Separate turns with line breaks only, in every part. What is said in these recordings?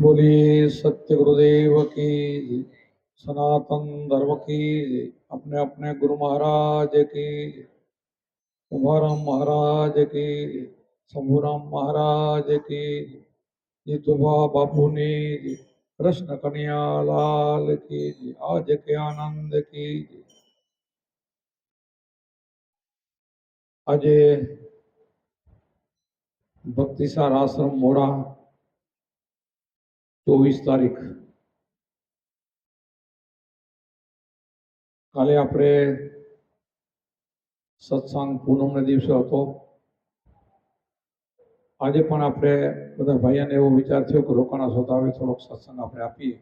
बोलिए सत्य गुरुदेव की सनातन धर्म की अपने अपने गुरु महाराज की उमाराम महाराज की शंभूराम महाराज की जितुभा बापू ने कृष्ण कन्या लाल की आज के आनंद की आज भक्ति सार आश्रम मोड़ा। ચોવીસ તારીખ. કાલે આપણે સત્સંગ પૂનમના દિવસે હતો. આજે પણ આપણે બધા ભાઈઓને એવો વિચાર થયો કે રોકાણા સોતા આવે, થોડોક સત્સંગ આપણે આપીએ.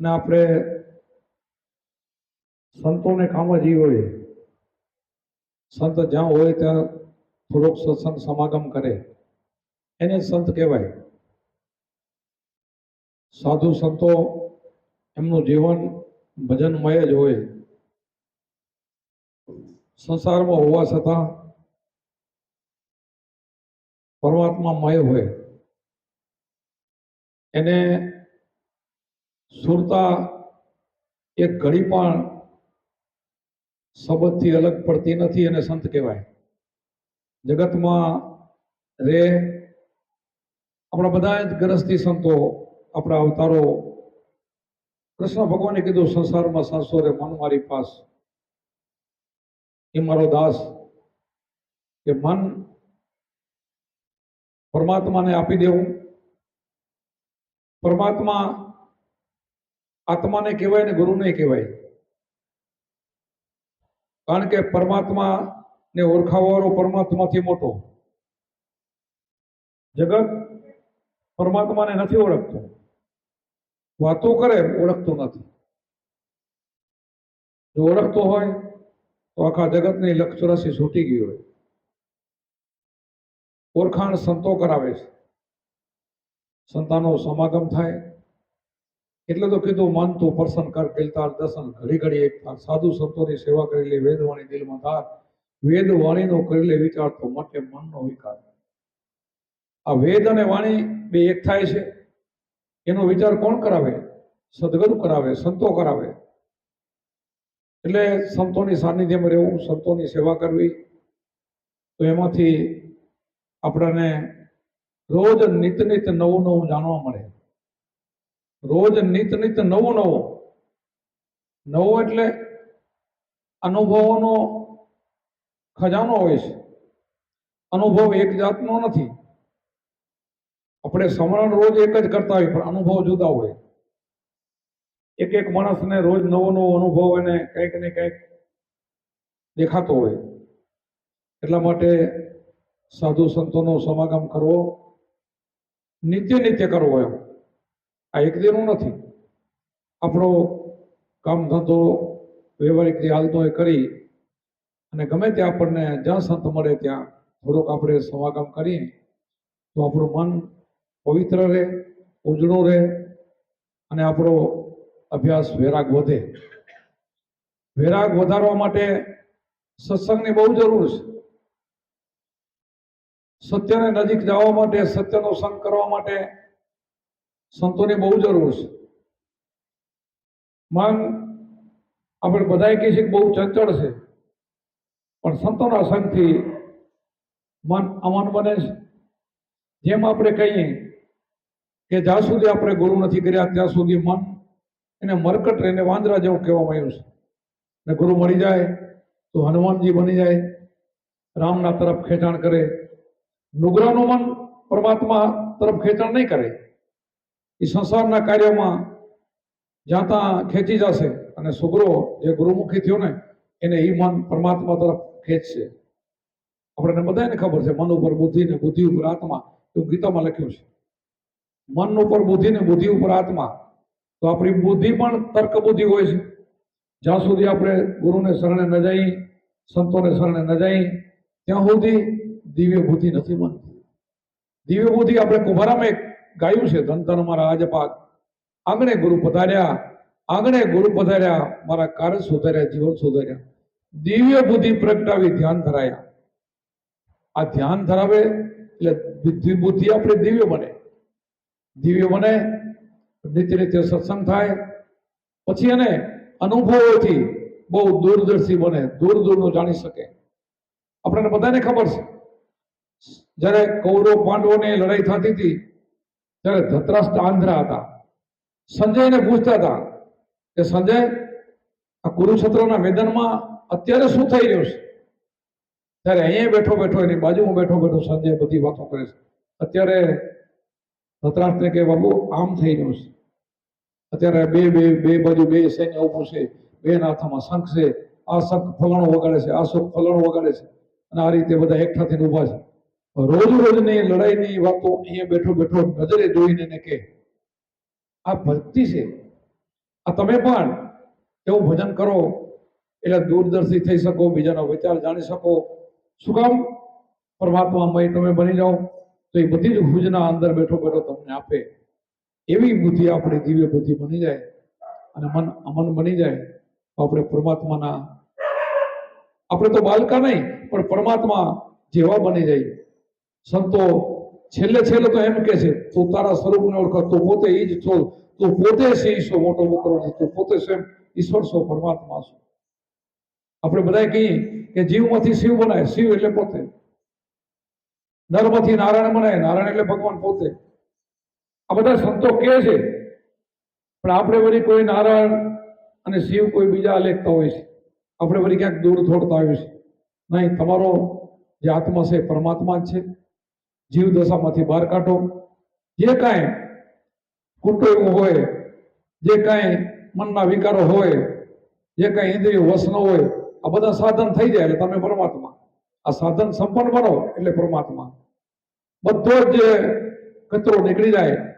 અને આપણે સંતોને કામ જ એ હોય. સંત જ્યાં હોય ત્યાં થોડોક સત્સંગ સમાગમ કરે. એને સંત કહેવાય. સાધુ સંતો એમનું જીવન ભજનમય જ હોય. સંસારમાં હોવા છતાં પરમાત્મામય હોય. એને સુરતા એક ઘડી પણ શબ્દથી અલગ પડતી નથી એને સંત કહેવાય. જગતમાં રે આપણા બધા જ ગ્રસ્તી સંતો આપણા અવતારો કૃષ્ણ ભગવાને કીધું, સંસારમાં સાસોરે મન મારી પાસ. એ મારો દાસ કે મન પરમાત્માને આપી દેવું. પરમાત્મા આત્માને કહેવાય ને ગુરુને કહેવાય. કારણ કે પરમાત્મા ને ઓળખાવવાનો પરમાત્માથી મોટો. જગત પરમાત્માને નથી ઓળખતું. વાતો કરે ઓળખતો નથી. જો ઓળખતો હોય, તો આખા જગતની લક્ષરસી છૂટી ગઈ હોય. ઓળખાણ સંતો કરાવે છે. સંતાનો સમાગમ થાય. એટલે તો કીધું, મન તું પ્રસન્ન કર કિલતાર દર્શન ઘડી ઘડી એક થાર સાધુ સંતોની સેવા કરી લે, વેદવાણી દિલમાં ધાર. વેદ વાણીનો કરી લે વિચાર તો માટે મનનો વિકાર. આ વેદ અને વાણી બે એક થાય છે. એનો વિચાર કોણ કરાવે? સદગુરુ કરાવે, સંતો કરાવે. એટલે સંતોની સાનિધ્યમાં રહેવું, સંતોની સેવા કરવી, તો એમાંથી આપણને રોજ નિત નિત નવું નવું જાણવા મળે. રોજ નિત નિત નવો નવો. નવો એટલે અનુભવોનો ખજાનો હોય છે. અનુભવ એક જાતનો નથી. આપણે સમરણ રોજ એક જ કરતા હોય, પણ અનુભવ જુદા હોય. એક એક માણસને રોજ નવો નવો અનુભવ એને કંઈક ને કંઈક દેખાતો હોય. એટલા માટે સાધુ સંતોનો સમાગમ કરવો નિત્ય નિત્ય કરવો એમ. આ એક દિનનું નથી. આપણો કામ ધંધો વ્યવહારિક જે હાલતો એ કરી અને ગમે ત્યાં આપણને જ્યાં સંત મળે ત્યાં થોડોક આપણે સમાગમ કરીએ તો આપણું મન પવિત્ર રહે, ઉજળું રહે અને આપણો અભ્યાસ વેરાગ વધે. વેરાગ વધારવા માટે સત્સંગની બહુ જરૂર છે. સત્યને નજીક જવા માટે, સત્યનો સંગ કરવા માટે સંતોની બહુ જરૂર છે. મન આપણે બધાએ કહીએ છીએ બહુ ચંચળ છે. પણ સંતોના સંગથી મન અમન બને છે. જેમ આપણે કહીએ કે જ્યાં સુધી આપણે ગુરુ નથી કર્યા, ત્યાં સુધી મન એને મરકટ રહીને વાંદરા જેવું કહેવામાં આવ્યું છે. ને ગુરુ મળી જાય, તો હનુમાનજી બની જાય, રામના તરફ ખેંચાણ કરે. નુગ્રાનું મન પરમાત્મા તરફ ખેંચાણ નહીં કરે. એ સંસારના કાર્યમાં જ્યાં ત્યાં ખેંચી જશે અને સુગ્રો જે ગુરુમુખી થયો ને, એને એ મન પરમાત્મા તરફ ખેંચશે. આપણને બધાને ખબર છે, મન ઉપર બુદ્ધિ ને બુદ્ધિ ઉપર આત્મા, એવું ગીતામાં લખ્યું છે. મન ઉપર બુદ્ધિ ને બુદ્ધિ ઉપર આત્મા. તો આપણી બુદ્ધિ પણ તર્ક બુદ્ધિ હોય છે. જ્યાં સુધી આપણે ગુરુને શરણે ન જઈ, સંતોને શરણે ન જઈ, ત્યાં સુધી દિવ્ય બુદ્ધિ નથી બનતી. દિવ્ય બુદ્ધિ આપણે કુંભારામાં એક ગાયું છે ધન મારા આજપાક આંગણે ગુરુ પધાર્યા, આંગણે ગુરુ પધાર્યા, મારા કાર્ય સુધાર્યા, જીવન સુધાર્યા. દિવ્ય બુદ્ધિ પ્રગટાવી ધ્યાન ધરાયા. આ ધ્યાન ધરાવે એટલે બુદ્ધિ બુદ્ધિ આપણે દિવ્ય બને. દિવ્ય બને નિત્ય નિત્ય સત્સંગ થાય. પછી એને અનુભવોથી બહુ દૂરદર્શી બને, દૂર દૂરનું જાણી શકે. આપણને બધાને ખબર છે. જ્યારે કૌરવ પાંડવોની લડાઈ થતી હતી, ત્યારે ધતરાષ્ટ્ર આંધ્રા હતા. સંજયને પૂછતા હતા કે, સંજય, આ કુરુક્ષેત્રના મેદાનમાં અત્યારે શું થઈ રહ્યું છે? ત્યારે અહીંયા બેઠો બેઠો એની બાજુમાં બેઠો બેઠો સંજય બધી વાતો કરે છે. અત્યારે ધતરાષ્ટ્રને કે બાબુ આમ થઈ રહ્યું છે. અત્યારે બે બે બે બાજુ બે સૈન્ય ઊભું છે બે હાથમાં શંખ છે, આ શંખ ફલાણું વગાડે છે, આ શંખ ફલાણું વગાડે છે અને આ રીતે બધા એકઠા થઈને ઊભા છે. રોજ રોજની લડાઈની વાતો અહીંયા બેઠો બેઠો નજરે જોઈને એને કે આ ભક્તિ છે. આ તમે પણ એવું ભજન કરો, એટલે દૂરદર્શી થઈ શકો, બીજાનો વિચાર જાણી શકો. શું કામ? પરમાત્મામય તમે બની જાઓ. તો એ બધી જ ભુજના અંદર બેઠો બેઠો તમને આપે. એવી બુદ્ધિ આપણી દિવ્ય બુદ્ધિ બની જાય અને મન અમન બની જાય તો આપણે પરમાત્માના આપણે તો બાલકા નહીં, પણ પરમાત્મા જેવા બની જાય. સંતો છેલ્લે છેલ્લે તો એમ કે છે, તું તારા સ્વરૂપને ઓળખ, તું પોતે એ જ છો, તું પોતે છે ઈશો મોટો મોકરો છે, તું પોતે સ્વયં ઈશ્વર છો, પરમાત્મા છો. આપણે બધાએ કહીએ કે જીવમાંથી શિવ બનાય, શિવ એટલે પોતે. નરમાંથી નારાયણ બનાય નારાયણ એટલે ભગવાન પોતે. આ બધા સંતો કહે છે, પણ આપણે વળી કોઈ નારાયણ અને શિવ કોઈ બીજા લેખતા હોય છે. આપણે વળી ક્યાંક દૂર થોડતા આવ્યું છે નહીં, તમારો જે આત્મા છે પરમાત્મા જ છે. જીવ દશામાંથી બહાર કાઢો. જે કાંઈ કુટુંબ હોય, જે કાંઈ મનના વિકારો હોય, જે કાંઈ ઇન્દ્રિય વશ ન હોય, આ બધા સાધન થઈ જાય એટલે તમે પરમાત્મા. આ સાધન સંપન્ન બનો એટલે પરમાત્મા. બધો જ કચરો નીકળી જાય.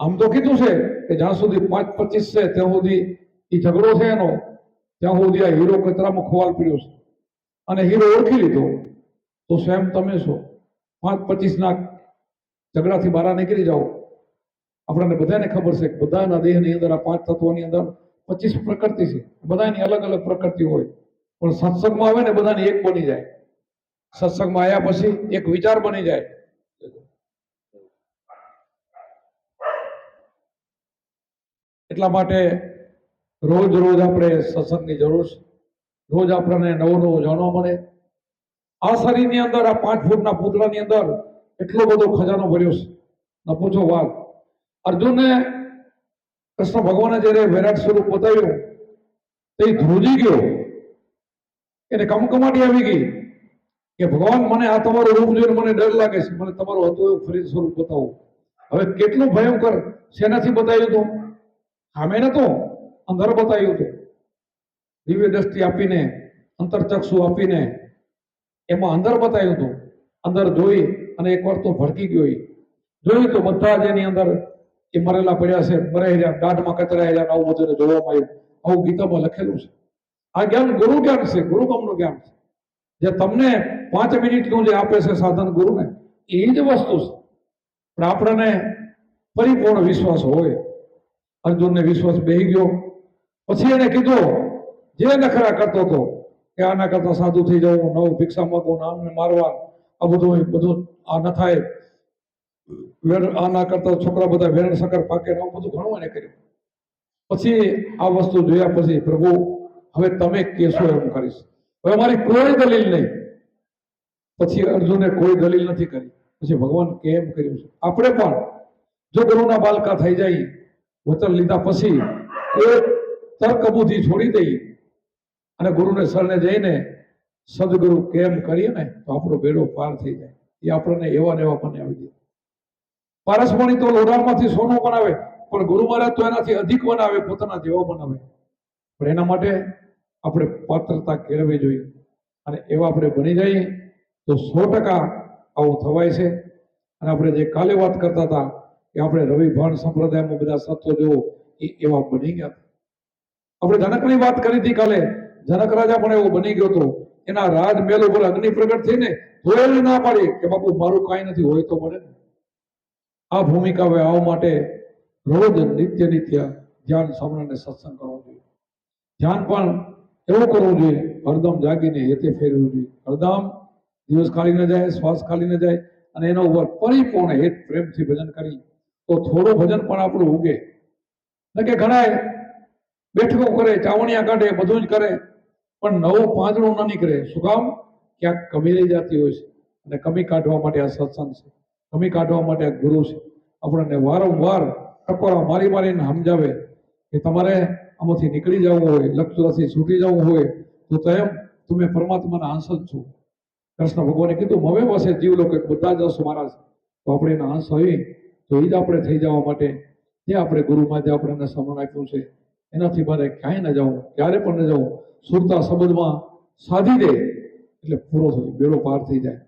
આમ તો કીધું છે કે જ્યાં સુધી પાંચ પચીસ છે, ત્યાં સુધી એ ઝઘડો છે એનો, ત્યાં સુધી આ હીરો કચરામાં ખોવાલ પીડ્યો છે. અને હીરો ઓળખી લીધો. તો સ્વયં તમે છો. પાંચ પચીસ ના ઝઘડાથી બહાર નીકળી જાઓ. આપણને બધાને ખબર છે કે બધાના દેહની અંદર આ પાંચ તત્વોની અંદર પચીસ પ્રકૃતિ છે. બધાની અલગ અલગ પ્રકૃતિ હોય. પણ સત્સંગમાં આવે ને બધાને એક બની જાય. સત્સંગમાં આવ્યા પછી એક વિચાર બની જાય. એટલા માટે રોજ રોજ આપણે સત્સંગની જરૂર છે. રોજ આપણને નવું નવું જાણવા મળે. આ શરીરની અંદર, આ પાંચ ફૂટના પૂતળાની અંદર એટલો બધો ખજાનો ભર્યો છે. ન પૂછો વાત. અર્જુનને કૃષ્ણ ભગવાને જ્યારે વિરાટ સ્વરૂપ બતાવ્યું, તે ધ્રુજી ગયો. એને કમકમાટી આવી ગઈ કે ભગવાન, મને આ તમારું રૂપ જોઈને મને ડર લાગે છે. મને તમારું હતું એવું ફરી સ્વરૂપ બતાવો. હવે કેટલું ભયંકર શેનાથી બતાવ્યું હતું? સામે નતો અંદર બતાવ્યું હતું. દિવ્ય દ્રષ્ટિ આપીને, અંતરચક્ષુ આપીને એમાં અંદર બતાવ્યું હતું. અંદર જોઈ અને એકવાર તો ભડકી ગયો જોયું તો બધા જ એની અંદર એ મરેલા પડ્યા છે. મરાઈ રહ્યા, દાઢમાં કચરાઈ રહ્યા આવું બધું જોવામાં આવ્યું. આવું ગીતામાં લખેલું છે. આ જ્ઞાન ગુરુ જ્ઞાન છે, ગુરુકમનું જ્ઞાન છે. જે તમને પાંચ મિનિટનું જે આપે છે સાધન ગુરુને, એ જ વસ્તુ છે. પણ આપણને પરિપૂર્ણ વિશ્વાસ હોય. અર્જુનને વિશ્વાસ બેહી ગયો. પછી એને કીધું, જે નખરા કરતો હતો, કે આના કરતા સાધુ થઈ જવું નવું ભિક્ષા માંગવું નામને મારવા આ બધું બધું આ ન થાય. આના કરતા છોકરા બધા વેરણ સકર પાકે આવું બધું ઘણું એને કર્યું. પછી આ વસ્તુ જોયા પછી પ્રભુ હવે તમે કેશો એમ કરીશ. હવે મારી કોઈ દલીલ નહીં. પછી અર્જુને કોઈ દલીલ નથી કરી. પછી ભગવાન કેમ કર્યું છે? આપણે પણ જો ગુરુના બાલકા થઈ જાય, વચન લીધા પછી એ તર્ક બુદ્ધિ છોડી દઈ અને ગુરુને શરણે જઈને સદગુરુ કેમ કરીએ ને, તો આપણો બેડો પાર થઈ જાય. એ આપણને એવા ને એવા બનાવી દે પારસમણી તો લોઢામાંથી સોનું બનાવે, પણ ગુરુ મહારાજ તો એનાથી અધિક બનાવે, પોતાના જેવા બનાવે. પણ એના માટે આપણે પાત્રતા કેળવવી જોઈએ. અને એવા આપણે બની જઈએ તો સો ટકા આવું થવાય છે. અને આપણે જે કાલે વાત કરતા હતા કે આપણે રવિ ભાણ સંપ્રદાયમાં બધા સત્વ જોવો એ એવા બની ગયા આપણે જનકની વાત કરી હતી કાલે. જનક રાજા પણ એવો બની ગયો હતો. એના રાજમેલ ઉપર અગ્નિ પ્રગટ થઈને જોયેલી ના પાડી કે બાપુ મારું કાંઈ નથી, હોય તો મળે આ ભૂમિકા હવે આવવા માટે રોજ નિત્ય નિત્ય ધ્યાન ને સત્સંગ કરવો જોઈએ. ધ્યાન પણ એવું કરવું જોઈએ. હરદમ જાગીને હેતે ફેરવું જોઈએ. હરદમ દિવસ ખાલી ન જાય, શ્વાસ ખાલી ન જાય અને એના ઉપર પરિપૂર્ણ હેત પ્રેમથી ભજન કરી. તો થોડું ભજન પણ આપણું ઉગે. કે ઘણા બેઠકો કરે, ચાવણિયા કાઢે, બધું જ કરે, પણ નવું પાંદડું ન નીકળે. શું કામ? ક્યાંક કમી રહી જતી હોય છે અને કમી કાઢવા માટે આ સત્સંગ છે. કમી કાઢવા માટે આ ગુરુ છે. આપણને વારંવાર ટકોરા મારી મારીને સમજાવે કે તમારે આમાંથી નીકળી જવું હોય લક્ષ્યથી છૂટી જવું હોય, તો તેમ તમે પરમાત્માના આંસદ છો. કૃષ્ણ ભગવાને કીધું, હવે પાસે જીવ લોકો બધા જ હશો મારા તો આપણે એના અંશ હોય તો એ જ આપણે થઈ જવા માટે, જે આપણે ગુરુમાં જે આપણે એને સમરણ આપ્યું છે. એનાથી મારે ક્યાંય ન જવું, ક્યારે પણ ન જવું. સુરતા સંબંધમાં સાધી દે, એટલે પૂરો થઈ બેડો પાર થઈ જાય.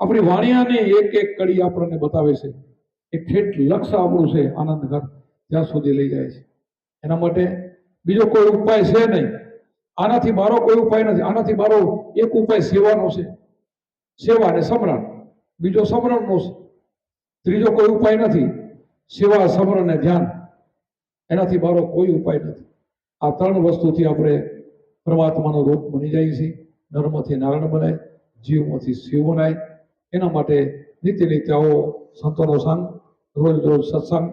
આપણી વાણિયાની એક એક કડી આપણને બતાવે છે. એક ઠેઠ લક્ષ્ય આપણું છે આનંદ ઘર ત્યાં સુધી લઈ જાય છે. એના માટે બીજો કોઈ ઉપાય છે નહીં. આનાથી મારો કોઈ ઉપાય નથી. આનાથી મારો એક ઉપાય સેવાનો છે. સેવા અને સમરણ. બીજો સમરણનો છે. ત્રીજો કોઈ ઉપાય નથી. સેવા સમરણ અને ધ્યાન. એનાથી મારો કોઈ ઉપાય નથી. આ ત્રણ વસ્તુથી આપણે પરમાત્માનો રૂપ બની જાય છે. નર્મથી નારાયણ બનાય જીવમાંથી શિવ બનાય એના માટે નીતિ નીતિ આવો સંતોનો સંગ રોજ રોજ સત્સંગ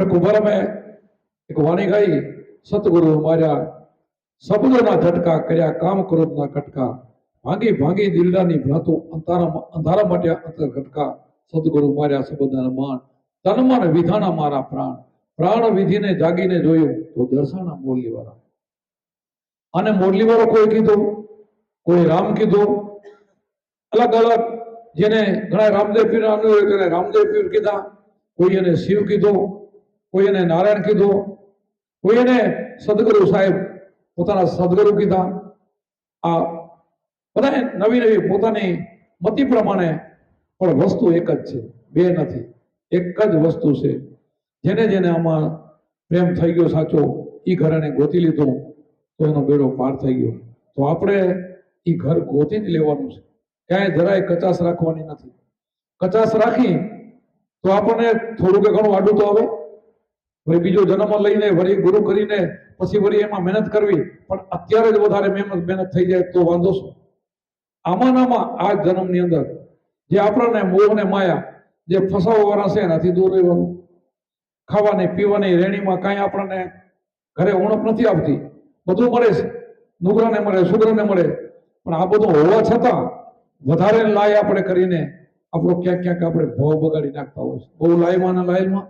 આપણે કુંભારામાં એક વાણી ગાઈ, સતગુરુ માર્યા શબ્દોના ઝટકા કર્યા કામ ક્રોધના કટકા, ભાંગી ભાંગી દિલડાની ભ્રાતો અંધારા અંધારા માટે અંતર ઘટકા. સદગુરુ માર્યા શબ્દના માન તન મન વિધાના મારા પ્રાણ. વિધિને જાગીને જોયું તો દર્શાના મોરલી વાળા અને મોરલી વાળો કોઈ કીધું? કોઈ રામ કીધું? અલગ અલગ જેને ઘણા રામદેવ પીર તેને રામદેવ પીર કીધા. કોઈ એને શિવ કીધો? કોઈ એને નારાયણ કીધો, કોઈ એને સદગુરુ સાહેબ પોતાના સદગુરુ કીધા. આ બધા નવી નવી પોતાની મતિ પ્રમાણે પણ વસ્તુ એક જ છે, બે નથી, એક જ વસ્તુ છે. જેને જેને આમાં પ્રેમ થઈ ગયો સાચો એ ઘર એને ગોતી લીધું, તો એનો બેડો પાર થઈ ગયો. તો આપણે એ ઘર ગોતી જ લેવાનું છે. ક્યાંય જરાય કચાશ રાખવાની નથી. કચાશ રાખી તો આપણને થોડું કે ઘણું આડું તો આવે. વળી બીજો જન્મ લઈને વળી ગુરુ કરીને પછી વળી એમાં મહેનત કરવી, પણ અત્યારે જ વધારે મહેનત મહેનત થઈ જાય તો વાંધો શું? આમાંનામાં આ જન્મની અંદર જે આપણને મોહ ને માયા, જે ફસાવવાળા છે એનાથી દૂર રહેવાનું. ખાવાની, પીવાની, રેણીમાં કાંઈ આપણને ઘરે ઉણપ નથી આવતી. બધું મળે છે. નુગરાને મળે સુગરાને મળે. પણ આ બધું હોવા છતાં વધારે લાય આપણે કરીને આપણો ક્યાંક ક્યાંક આપણે ભાવ બગાડી નાખતા હોય છે. બહુ લાયમાં ને લાયમાં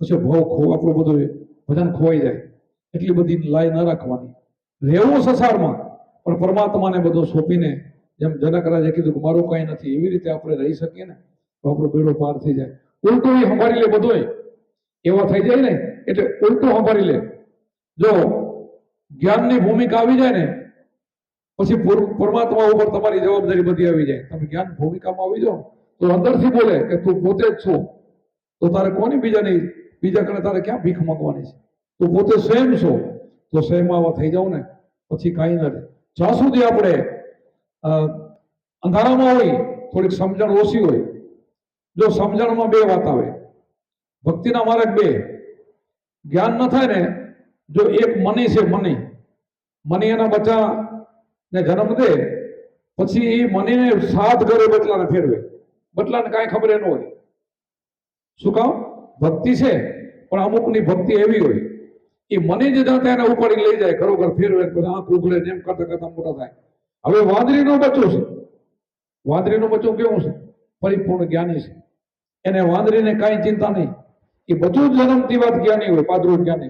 પછી ભાવ ખો, આપણું બધું ભજન ખોવાઈ જાય. એટલી બધી લાય ન રાખવાની. રહેવું સંસારમાં, પણ પરમાત્માને બધો સોંપીને, જેમ જનકરાજે કીધું કે મારું કાંઈ નથી, એવી રીતે આપણે રહી શકીએ ને, તો આપણો બેડો પાર થઈ જાય. ઉલટું એ સંભાળી લે બધોય. એવા થઈ જાય ને, એટલે ઉલટું સંભાળી લે. જો જ્ઞાનની ભૂમિકા આવી જાય ને, પછી પરમાત્મા ઉપર તમારી જવાબદારી બધી આવી જાય. તમે જ્ઞાન ભૂમિકામાં આવી જાઓ, તો અંદરથી બોલે કે તું પોતે જ છો. તો તારે કોની બીજાની બીજા કણે તારે ક્યાં ભીખ માંગવાની છે? તું પોતે સ્વયં છો. તો સ્વયં આવા થઈ જાવ ને, પછી કાંઈ નથી જ્યાં સુધી આપણે અંધારામાં હોય, થોડીક સમજણ ઓછી હોય, જો સમજણમાં બે વાત આવે, ભક્તિના માર્ગ બે. જ્ઞાન ન થાય ને, જો એક મની છે મની મની એના બચ્ચાને જન્મ દે, પછી એ મનીને સાત ઘરે બટલાને ફેરવે. બટલાને કાંઈ ખબર ન હોય. શું કામ? ભક્તિ છે, પણ અમુકની ભક્તિ એવી હોય, એ મને જ જાતા એને ઉપાડી લઈ જાય, ખરોખર ફેરવે બધા આંખ ઉઘડે એમ કરતા કરતા મોટા થાય. હવે વાંદરીનો બચ્ચો છે. વાંદરીનો બચ્ચો કેવું છે? પરિપૂર્ણ જ્ઞાની છે. એને વાંદરીને કાંઈ ચિંતા નહીં. એ બધું જન્મથી વાત જ્ઞાની હોય પાદરું જ્ઞાની.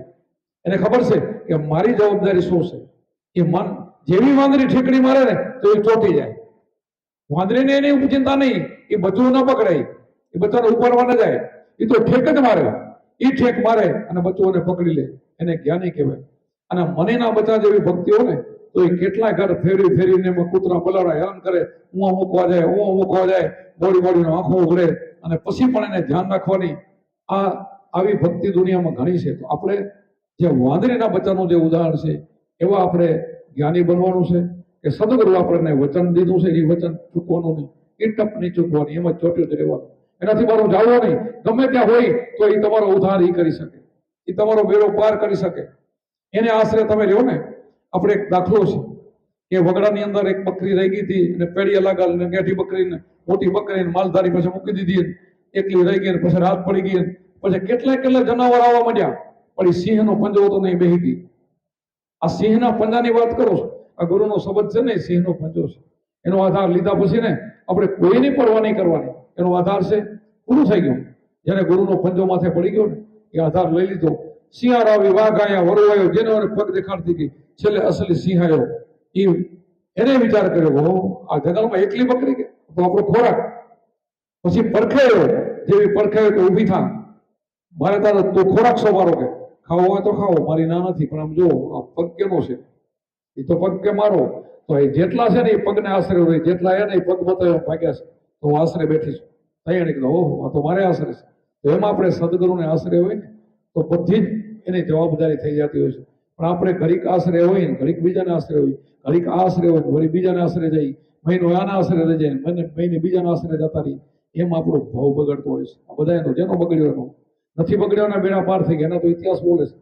એને ખબર છે કે મારી જવાબદારી શું છે? એ મન જેવી વાંદરી ઠેકડી મારે ને, તો એ ચોટી જાય. વાંદરીને એની ચિંતા નહીં. એ બધું ન પકડાય. એ બધાને ઉપાડવા ન જાય. એ તો ઠેક જ મારે. એ ઠેક મારે અને બચ્ચોને પકડી લે. એને જ્ઞાની કહેવાય? અને મનીના બચ્ચા જેવી ભક્તિઓ ને તો એ કેટલાય ઘર ફેરી ફેરીને કૂતરા બલાડા હેરાન કરે. હું મૂકવા જાય, હું મૂકવા જાય, બોડી બોડીનો આંખો ઉઘડે. અને પછી પણ એને ધ્યાન રાખવાની આ આવી ભક્તિ દુનિયામાં ઘણી છે. તો આપણે જે વાંદરીના બચ્ચાનું જે ઉદાહરણ છે, એવા આપણે જ્ઞાની બનવાનું છે કે સદગુરુ આપણને વચન દીધું છે. એ વચન ચૂકવાનું નહીં. એ ટપ નહીં ચૂકવાની, એમાં ચોટ્યું જ રહેવાનું. એનાથી મારું જાવો નહીં. ગમે ત્યાં હોય તો એ તમારો ઉધાર એ કરી શકે. એ તમારો મેળો પાર કરી શકે. એને આશરે તમે રહ્યો ને, આપણે એક દાખલો છે. કે વગડાની અંદર એક બકરી રહી ગઈ હતી અને પેડીએ લાગલ ને ગેઠી બકરીને, મોટી બકરીને માલધારી પાસે મૂકી દીધી એકલી રહી ગઈ પછી રાત પડી ગઈ પછી કેટલાય કેટલા જનાવર આવવા માંડ્યા. પણ એ સિંહનો પંજો તો નહીં બેહી ગઈ. આ સિંહના પંજાની વાત કરો છો? આ ગુરુનો શબ્દ છે ને સિંહ સિંહનો પંજો છે. એનો આધાર લીધા પછી ને આપણે કોઈની પરવા નહીં કરવાની. એનો આધાર છે. પૂરું થઈ ગયું. જ્યારે ગુરુનો પંજો માથે પડી ગયો ને, એ આધાર લઈ લીધો. શિયાળ આવી વાઘ આયા વરુ આવ્યો જેને મને પગ દેખાડતી ગઈ છેલ્લે અસલી આવ્યો એ એને વિચાર કર્યો હો આ જંગલમાં એકલી બકરી કે? તો આપણો ખોરાક. પછી પરખાયો જેવી પરખાયો તો ઊભી થા. મારે તારો તો ખોરાક સો મારો કે? ખાવો હોય તો ખાવો, મારી ના નથી, પણ આમ જો, આ પગ કેનો છે? એ તો પગ કે મારો. તો એ જેટલા છે ને એ પગને આશરે હોય, જેટલા એને પગ બતાવ્યો ભાગ્યા છે. તો હું આશરે બેઠી છું. થઈ એને કીધું, ઓહો, આ તો મારે આશરે છે. તો એમાં આપણે સદગુરુને આશરે હોય ને, તો બધી જ એની જવાબદારી થઈ જતી હોય છે. પણ આપણે ઘડીક આશરે હોય ને, ઘડીક બીજાને આશરે હોય. ઘડીક આશરે હોય વળી બીજાને આશરે જઈ મહિનો આના આશરે રહી જાય મહિને મહિને બીજાના આશરે જતા રહી એમ આપણો ભાવ બગડતો હોય છે. આ બધા એનો જેનો બગડ્યો એનો. નથી બગડ્યોના બેડા પાર થઈ ગયા, એના તો ઇતિહાસ બોલે છે.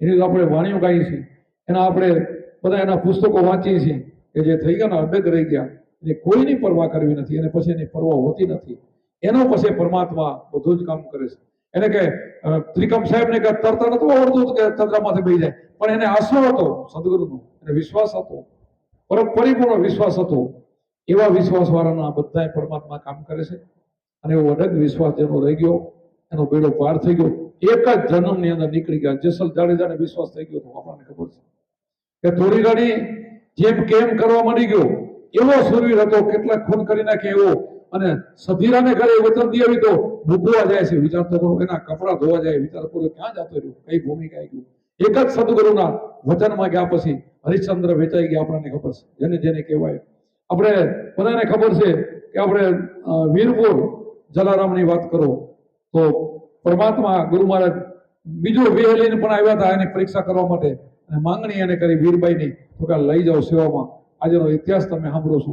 એની તો આપણે વાણીઓ ગાઈ છીએ. એના આપણે બધા એના પુસ્તકો વાંચીએ છીએ કે જે થઈ ગયા ને અભેદ રહી ગયા. એને કોઈની પરવા કરવી નથી, અને પછી એની પરવા હોતી નથી. એનો પછી પરમાત્મા બધું જ કામ કરે છે. એને કે ત્રિકમ સાહેબને કે તરત નતું આવડતું કે ચંદ્રમાથે બેસી જાય. પણ એને આશરો હતો, સદગુરુનો, એને વિશ્વાસ હતો. પરમ પરિપૂર્ણ વિશ્વાસ હતો. એવા વિશ્વાસ વાળાના બધા પરમાત્મા કામ કરે છે. અને એવો અડગ વિશ્વાસ જેનો રહી ગયો. એનો બેડો પાર થઈ ગયો. એક જ જન્મની અંદર નીકળી ગયા. જેસલ જાડેજાને વિશ્વાસ થઈ ગયો તો આપણને ખબર છે. કે થોડી ઘણી જેમ કેમ કરવા માંડી ગયો એવો સુરવીર હતો કેટલા ખૂન કરી નાખે એવો. અને સધીરાને ઘરે વચન દે આવી તો મૂકવા જાય છે. વિચાર તો કરો, એના કપડા ધોવા જાય, વિચાર કરો, ક્યાં જતો રહ્યો? કઈ ભૂમિકા ગયું એક જ સદગુરુના વચનમાં ગયા પછી હરિશ્ચંદ્ર વેચાઈ ગયા આપણને ખબર છે. જેને જેને કહેવાય. આપણે બધાને ખબર છે કે આપણે વીરપુર જલારામની વાત કરો તો પરમાત્મા ગુરુ મહારાજ બીજો વેહ લઈને પણ આવ્યા હતા એની પરીક્ષા કરવા માટે. અને માંગણી એને કરી વીરબાઈની, તો કે લઈ જાઓ સેવામાં. આજનો ઇતિહાસ તમે સાંભળો છો.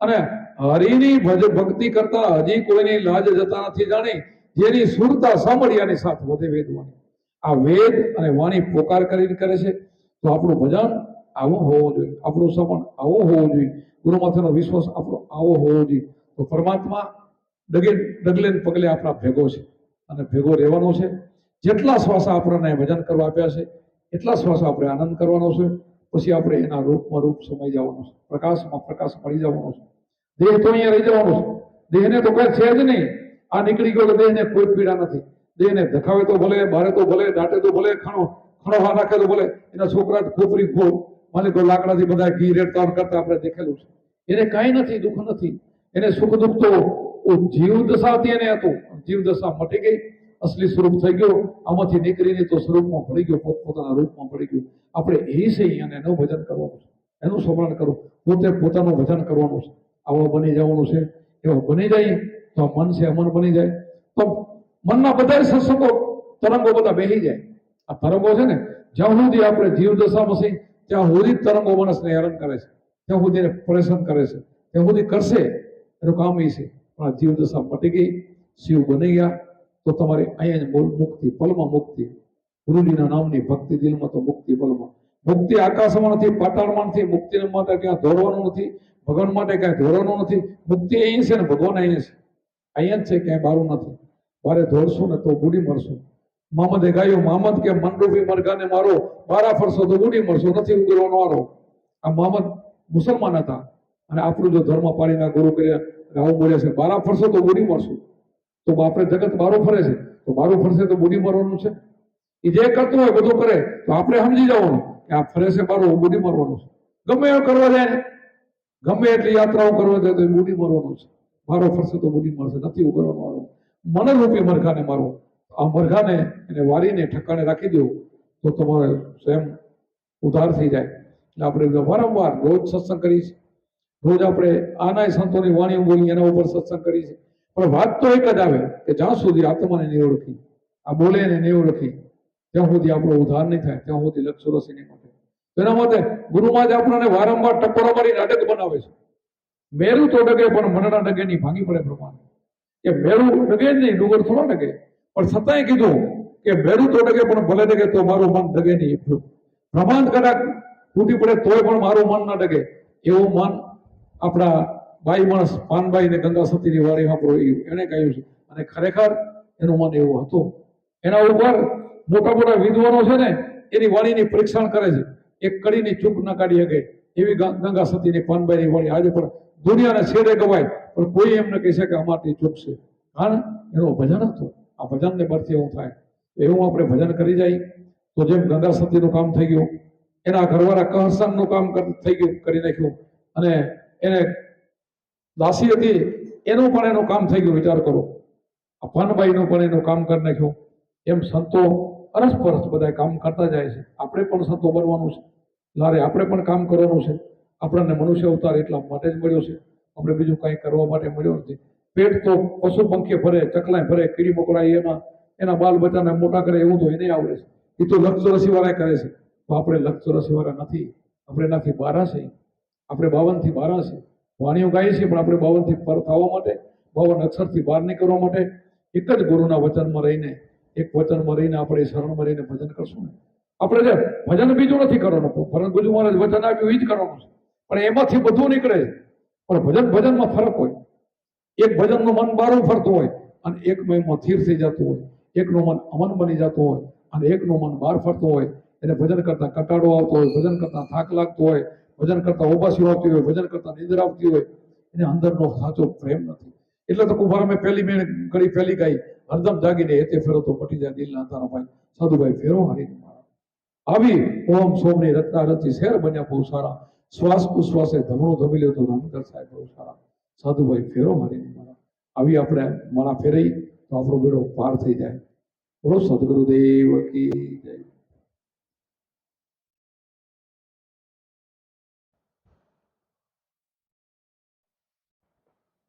અને હરિની ભજ ભક્તિ કરતા હજી કોઈની લાજ જતા નથી જાણી, જેની સુરતા સાંભળ્યાની સાથે વધે વેદવાની આ વેદ અને વાણી પોકાર કરીને કરે છે. તો આપણું ભજન આવું હોવું જોઈએ. આપણું શ્રવણ આવું હોવું જોઈએ. ગુરુમાથાનો વિશ્વાસ આપણો આવો હોવો જોઈએ. તો પરમાત્મા ડગે ડગલે પગલે આપણા ભેગો છે. અને ભેગો રહેવાનો છે. જેટલા શ્વાસ આપણને ભજન કરવા આપ્યા છે, એટલા શ્વાસ આપણે આનંદ કરવાનો છે. પછી આપણે એના રૂપમાં રૂપ સમાઈ જવાનું છે. પ્રકાશમાં પ્રકાશ મળી જવાનો છે. દેહ તો અહીંયા રહી જવાનો છે. દેહને તો કઈ છે જ નહીં. આ નીકળી ગયો તો દેહને કોઈ પીડા નથી. દેહને ધખાવે તો ભલે, બારે તો ભલે દાટે તો ભલે, ખણો ખણો હા નાખે તો ભલે. એના છોકરા ખોપરી ખો માલિકો લાકડાથી બધા ઘી રેડતા કરતા આપણે દેખેલું છે. એને કાંઈ નથી, દુઃખ નથી. એને સુખ દુઃખ તો જીવ દશાથી એને હતું. જીવ દશા મટી ગઈ. અસલી સ્વરૂપ થઈ ગયો. આમાંથી નીકળીને તો સ્વરૂપમાં પડી ગયો, પોતપોતાના રૂપમાં પડી ગયો. આપણે એ છે અને એનું ભજન કરવાનું છે. એનું સ્મરણ કરવું. પોતે પોતાનું ભજન કરવાનું છે. આવો બની જવાનું છે. એવો બની જાય તો મન છે અમન બની જાય. તો મનના બધા સત્સંગો તરંગો બધા બેહી જાય. આ તરંગો છે ને, જ્યાં સુધી આપણે જીવ દશામાં છીએ, ત્યાં સુધી તરંગો માણસને હેરાન કરે છે. ત્યાં સુધી એને પરેશાન કરે છે. ત્યાં સુધી કરશે, એનું કામ એ છે. પણ આ જીવ દશા મટી ગઈ, શિવ બની ગયા. તો તમારે અહીંયા મુક્તિ, પલમાં મુક્તિ. ગુરુજીના નામની ભક્તિ, દિલમાં તો મુક્તિ, પલમાં. મુક્તિ આકાશમાં નથી, પાતાળમાં નથી મુક્તિ માટે ક્યાં દોડવાનું નથી, ભગવાન માટે ક્યાંય દોડવાનું નથી. મુક્તિ અહીં છે ને ભગવાન અહીં છે. અહીંયા જ છે, ક્યાંય બારું નથી. બારે દોડશું ને તો બુડી મરશું. મામદે ગાયું મામદ કે મનરૂપી મરઘાને મારો, બારા ફરશો તો બુડી મરશો, નથી ઉગરવાનો વારો આ મામદ મુસલમાન હતા. અને આપણું જો ધર્મ પાડીને ગુરુ કર્યા આવું બોલ્યા છે, બારા ફરશો તો બુડી મરશું. તો આપણે જગત મારું ફરે છે. તો બારો ફરશે તો બુડી મારવાનું છે. એ જે કરતું હોય બધું કરે, તો આપણે સમજી જવાનું કે આ ફરે છે બારો બુડી મરવાનું છે. ગમે એવું કરવા જાય, ગમે એટલી યાત્રાઓ કરવા જાય તો એ બુડી મરવાનું છે. મારો ફરશે તો બુડી મારશે, નથી ઉગરવાનો વારો મનરૂપી મરઘાને મારો. આ મરઘાને, એને વારીને ઠકાણે રાખી દેવું, તો તમારે સ્વયં ઉધાર થઈ જાય. એટલે આપણે વારંવાર રોજ સત્સંગ કરીએ છીએ. રોજ આપણે આનાય સંતોની વાણીઓ બોલી એના ઉપર સત્સંગ કરીએ પણ વાત તો એક જ આવે કે જ્યાં સુધી આત્માને નહીં ઓળખી, આ બોલે ને નહીં ઓળખી, ત્યાં સુધી આપણો ઉદ્ધાર નહીં થાય, ત્યાં સુધી લક્ષો રસી નહીં મળે તેના માટે ગુરુમાં જ આપણને વારંવાર ટપ્પરો મારી નાટક બનાવે છે. મેરું તો ડગે પણ મનના ડગે ની ભાંગી પડે પ્રમાણે. કે મેરું ડગે નહીં, ડુંગર થોડો ડગે. પણ છતાંય કીધું કે મેરું તો ડગે પણ ભલે ડગે તો મારું મન ડગે નહીં. બ્રહ્માંડ કદાચ તૂટી પડે તોય પણ મારું મન ન ડગે. એવું મન આપણા બાઈ માણસ પાનબાઈ ને ગંગા સતીની વાણી વાપરો એણે કહ્યું છે. અને ખરેખર એનું મન એવું હતું. એના ઉપર મોટા મોટા વિદ્વાનો છે ને, એની વાણીની પરીક્ષણ કરે છે. એક કડીની ચૂક ન કાઢી શકે એવી ગંગા સતીની પાનબાઈની વાણી. આજે પણ દુનિયાને છેડે ગવાય, પણ કોઈ એમ ન કહી શકે અમારથી ચૂક છે. કારણ એનું ભજન હતું. આ ભજનને પરથી એવું થાય. એવું આપણે ભજન કરી જાય. તો જેમ ગંગા સતીનું કામ થઈ ગયું, એના ઘરવાળા કહસાનનું કામ થઈ ગયું, કરી નાખ્યું. અને એને દાસી હતી, એનું પણ એનું કામ થઈ ગયું, વિચાર કરો. આ પણ એનું કામ કરી નાખ્યું. એમ સંતો અરસપરસ બધા કામ કરતા જાય છે. આપણે પણ સંતો બનવાનું છે. લારે આપણે પણ કામ કરવાનું છે. આપણને મનુષ્ય અવતાર એટલા માટે જ મળ્યો છે. આપણે બીજું કાંઈ કરવા માટે મળ્યો નથી. પેટ તો પશુ પંખે ભરે ચકલાય ભરે કીડી મકોડાય એના એના બાલ બચ્ચાને મોટા કરે એવું તો એને આવડે છે. એ તો લક્ષ વાળા કરે છે. તો આપણે લક્ષ વાળા નથી. આપણે એનાથી બારા છે આપણે બાવનથી બારા છે વાણીઓ ગાઈએ છીએ, પણ આપણે બાવનથી પર થવા માટે, બાવન અક્ષરથી બહાર નીકળવા માટે એક જ ગુરુના વચનમાં રહીને, એક વચનમાં રહીને આપણે શરણમાં રહીને ભજન કરશું ને. આપણે જે ભજન બીજું નથી કરવાનું પરંતુ ગુજુ મહારાજ વચન આપ્યું એ જ કરવાનું છે. પણ એમાંથી બધું નીકળે. છે પણ ભજન, ભજનમાં ફરક હોય. એક ભજનનું મન બારું ફરતું હોય, અને એકનું એમાં સ્થિર થઈ જતું હોય. એકનું મન અમન બની જતું હોય, અને એકનું મન બહાર ફરતું હોય. એને ભજન કરતાં કટાડો આવતો હોય, ભજન કરતાં થાક લાગતો હોય ભજન કરતા ઉપાસી આવતી હોય, ભજન કરતા નિંદર આવતી હોય, એને અંદરનો સાચો પ્રેમ નથી. એટલે તો કુંભારામે પહેલી મેં કરી પહેલી ગાઈ હરદમ જાગીને હેતે ફેરો તો પટી જાય દિલના તારા ભાઈ સાધુભાઈ ફેરો હારીને મારા. આવી ઓમ સોમની રત્ના રચી શેર બન્યા બહુ સારા. શ્વાસ ઉશ્વાસે ધમણો ધમી લેતો રામદર સાહેબ બહુ સારા. સાધુભાઈ ફેરો હારીને મારા. આવી આપણે મારા ફેરઈ તો આપણો બેડો પાર થઈ જાય. બોલો સદગુરુદેવ કી જય.